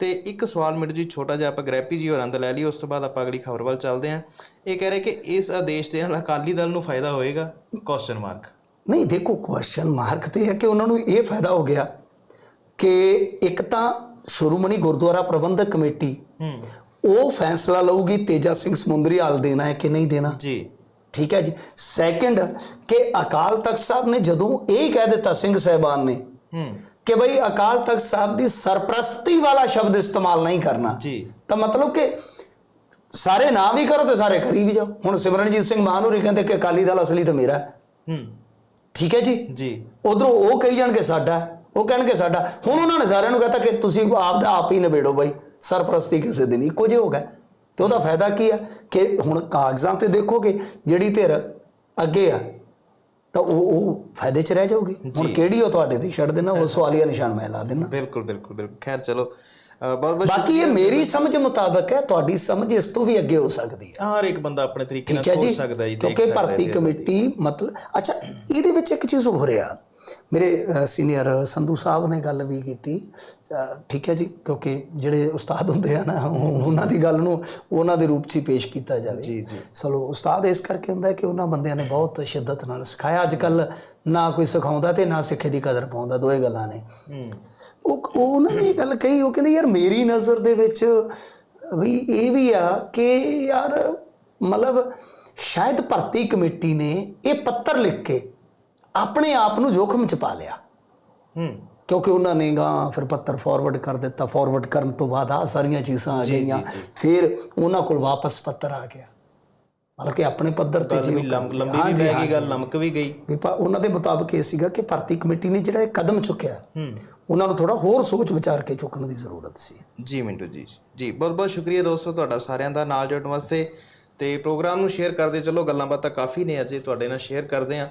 ਤੇ ਇੱਕ ਸਵਾਲ ਮਿੰਟ ਜੀ ਛੋਟਾ ਜਿਹਾ ਆਪਾਂ ਗ੍ਰੈਪੀ ਜੀ ਹੋਰਾਂ ਦਾ ਲੈ ਲਈ ਉਸ ਤੋਂ ਬਾਅਦ ਆਪਾਂ ਅਗਲੀ ਖਬਰ ਵੱਲ ਚੱਲਦੇ ਹਾਂ। ਇਹ ਕਹਿ ਰਹੇ ਕਿ ਇਸ ਆਦੇਸ਼ ਦੇ ਨਾਲ ਅਕਾਲੀ ਦਲ ਨੂੰ ਫਾਇਦਾ ਹੋਏਗਾ? ਕੁਐਸਚਨ ਮਾਰਕ ਨਹੀਂ ਦੇਖੋ ਕੁਐਸਚਨ ਮਾਰਕ ਤੇ ਹੈ ਕਿ ਉਹਨਾਂ ਨੂੰ ਇਹ ਫਾਇਦਾ ਹੋ ਗਿਆ ਕਿ ਇੱਕ ਤਾਂ ਸ਼੍ਰੋਮਣੀ ਗੁਰਦੁਆਰਾ ਪ੍ਰਬੰਧਕ ਕਮੇਟੀ ਹੂੰ। ਉਹ ਫੈਸਲਾ ਲਊਗੀ ਤੇਜਾ ਸਿੰਘ ਸਮੁੰਦਰੀ ਹਾਲ ਦੇਣਾ ਹੈ ਕਿ ਨਹੀਂ ਦੇਣਾ। ਜੀ। ਠੀਕ ਹੈ ਜੀ। ਸੈਕੰਡ ਕਿ ਅਕਾਲ ਤਖਤ ਸਾਹਿਬ ਨੇ ਜਦੋਂ ਇਹ ਕਹਿ ਦਿੱਤਾ ਸਿੰਘ ਸਹਿਬਾਨ ਨੇ ਹੂੰ। ਕਿ ਬਈ ਅਕਾਲ ਤਖਤ ਸਾਹਿਬ ਦੀ ਸਰਪ੍ਰਸਤੀ ਵਾਲਾ ਸ਼ਬਦ ਇਸਤੇਮਾਲ ਨਹੀਂ ਕਰਨਾ। ਜੀ। ਤਾਂ ਮਤਲਬ ਕਿ ਸਾਰੇ ਨਾ ਵੀ ਕਰੋ ਤੇ ਸਾਰੇ ਕਰੀ ਵੀ ਜਾਓ। ਹੁਣ ਸਿਮਰਨਜੀਤ ਸਿੰਘ ਮਾਨ ਹੋਰੀ ਕਹਿੰਦੇ ਕਿ ਅਕਾਲੀ ਦਲ ਅਸਲੀ ਤਾਂ ਮੇਰਾ ਹੈ। ਠੀਕ ਹੈ ਜੀ? ਜੀ। ਉਧਰੋਂ ਉਹ ਕਹੀ ਜਾਣਗੇ ਸਾਡਾ ਉਹ ਕਹਿਣਗੇ ਸਾਡਾ। ਹੁਣ ਉਹਨਾਂ ਨੇ ਸਾਰਿਆਂ ਨੂੰ ਕਹਤਾ ਕਿ ਤੁਸੀਂ ਆਪ ਦਾ ਆਪ ਹੀ ਨਿਬੇੜੋ ਬਾਈ ਸਰਪ੍ਰਸਤੀ ਕਿਸੇ ਦੀ ਨਹੀਂ ਕੁਝ ਹੋ ਗਿਆ। ਤੇ ਉਹਦਾ ਫਾਇਦਾ ਕੀ ਹੈ? ਕਿ ਹੁਣ ਕਾਗਜ਼ਾਂ ਤੇ ਦੇਖੋਗੇ ਜਿਹੜੀ ਧਿਰ ਅੱਗੇ ਆ ਤਾਂ ਉਹ ਉਹ ਫਾਇਦੇ 'ਚ ਰਹਿ ਜਾਊਗੀ। ਹੁਣ ਕਿਹੜੀ ਉਹ ਤੁਹਾਡੇ ਤੇ ਛੱਡ ਦੇਣਾ ਉਹ ਸਵਾਲੀਆ ਨਿਸ਼ਾਨ ਮੈਂ ਲਾ ਦੇਣਾ। ਬਿਲਕੁਲ ਬਿਲਕੁਲ ਬਿਲਕੁਲ। ਖੈਰ ਚਲੋ। ਬਹੁਤ ਬਹੁਤ ਬਾਕੀ ਇਹ ਮੇਰੀ ਸਮਝ ਮੁਤਾਬਕ ਹੈ ਤੁਹਾਡੀ ਸਮਝ ਇਸ ਤੋਂ ਵੀ ਅੱਗੇ ਹੋ ਸਕਦੀ ਹੈ। ਹਰ ਇੱਕ ਬੰਦਾ ਆਪਣੇ ਤਰੀਕੇ ਨਾਲ ਸੋਚ ਸਕਦਾ ਜੀ ਕਿਉਂਕਿ ਭਰਤੀ। ਕਮੇਟੀ ਮਤਲਬ ਅੱਛਾ ਇਹਦੇ ਵਿੱਚ ਇੱਕ ਚੀਜ਼ ਹੋ ਰਿਹਾ ਮੇਰੇ ਸੀਨੀਅਰ ਸੰਧੂ ਸਾਹਿਬ ਨੇ ਗੱਲ ਵੀ ਕੀਤੀ। ਠੀਕ ਹੈ ਜੀ ਕਿਉਂਕਿ ਜਿਹੜੇ ਉਸਤਾਦ ਹੁੰਦੇ ਆ ਨਾ ਉਹ- ਉਹਨਾਂ ਦੀ ਗੱਲ ਨੂੰ ਉਹਨਾਂ ਦੇ ਰੂਪ 'ਚ ਹੀ ਪੇਸ਼ ਕੀਤਾ ਜਾਵੇ। ਜੀ, ਜੀ। ਚਲੋ ਉਸਤਾਦ ਇਸ ਕਰਕੇ ਹੁੰਦਾ ਕਿ ਉਹਨਾਂ ਬੰਦਿਆਂ ਨੇ ਬਹੁਤ ਸ਼ਿੱਦਤ ਨਾਲ ਸਿਖਾਇਆ। ਅੱਜ ਕੱਲ ਨਾ ਕੋਈ ਸਿਖਾਉਂਦਾ ਤੇ ਨਾ ਸਿੱਖੇ ਦੀ ਕਦਰ ਪਾਉਂਦਾ ਦੋਏ ਗੱਲਾਂ ਨੇ। ਉਹ ਉਹ ਉਹਨਾਂ ਨੇ ਇਹ ਗੱਲ ਕਹੀ ਉਹ ਕਹਿੰਦੇ ਯਾਰ ਮੇਰੀ ਨਜ਼ਰ ਦੇ ਵਿੱਚ ਵੀ ਇਹ ਵੀ ਆ ਕਿ ਯਾਰ ਮਤਲਬ ਸ਼ਾਇਦ ਭਰਤੀ ਕਮੇਟੀ ਨੇ ਇਹ ਪੱਤਰ ਲਿਖ ਕੇ ਆਪਣੇ ਆਪ ਨੂੰ ਜੋਖਮ ਚ ਪਾ ਲਿਆ। ਹੂੰ। ਕਿਉਂਕਿ ਉਹਨਾਂ ਨੇ ਗਾ ਫਿਰ ਪੱਤਰ ਫਾਰਵਰਡ ਕਰ ਦਿੱਤਾ। ਫਾਰਵਰਡ ਕਰਨ ਤੋਂ ਬਾਅਦ ਆ ਸਾਰੀਆਂ ਚੀਜ਼ਾਂ ਆ ਗਈਆਂ। ਫਿਰ ਉਹਨਾਂ ਕੋਲ ਵਾਪਸ ਪੱਤਰ ਆ ਗਿਆ। ਮਤਲਬ ਕਿ ਆਪਣੇ ਪੱਧਰ ਤੇ ਲੰਮ- ਲੰਬੀ ਵੀ ਪੈ ਗਈ ਗੱਲ ਲਮਕ ਵੀ ਗਈ। ਵੀ ਪਾ- ਉਹਨਾਂ ਦੇ ਮੁਤਾਬਕ ਇਹ ਸੀਗਾ ਕਿ ਭਰਤੀ ਕਮੇਟੀ ਨੇ ਜਿਹੜਾ ਇਹ ਕਦਮ ਚੁੱਕਿਆ ਹੂੰ। ਉਹਨਾਂ ਨੂੰ ਥੋੜਾ ਹੋਰ ਸੋਚ ਵਿਚਾਰ ਕੇ ਚੁੱਕਣ ਦੀ ਜ਼ਰੂਰਤ ਸੀ। ਜੀ ਮਿੰਟੂ ਜੀ ਜੀ। ਬਹੁਤ ਬਹੁਤ ਸ਼ੁਕਰੀਆ ਦੋਸਤੋ ਤੁਹਾਡਾ ਸਾਰਿਆਂ ਦਾ ਨਾਲ ਜੁੜਨ ਵਾਸਤੇ। ਤੇ ਪ੍ਰੋਗਰਾਮ ਨੂੰ ਸ਼ੇਅਰ ਕਰਦੇ ਚਲੋ ਗੱਲਾਂ ਬਾਤਾਂ ਕਾਫੀ ਨੇ ਅਜੇ ਤੁਹਾਡੇ ਨਾਲ ਸ਼ੇਅਰ ਕਰਦੇ ਆ।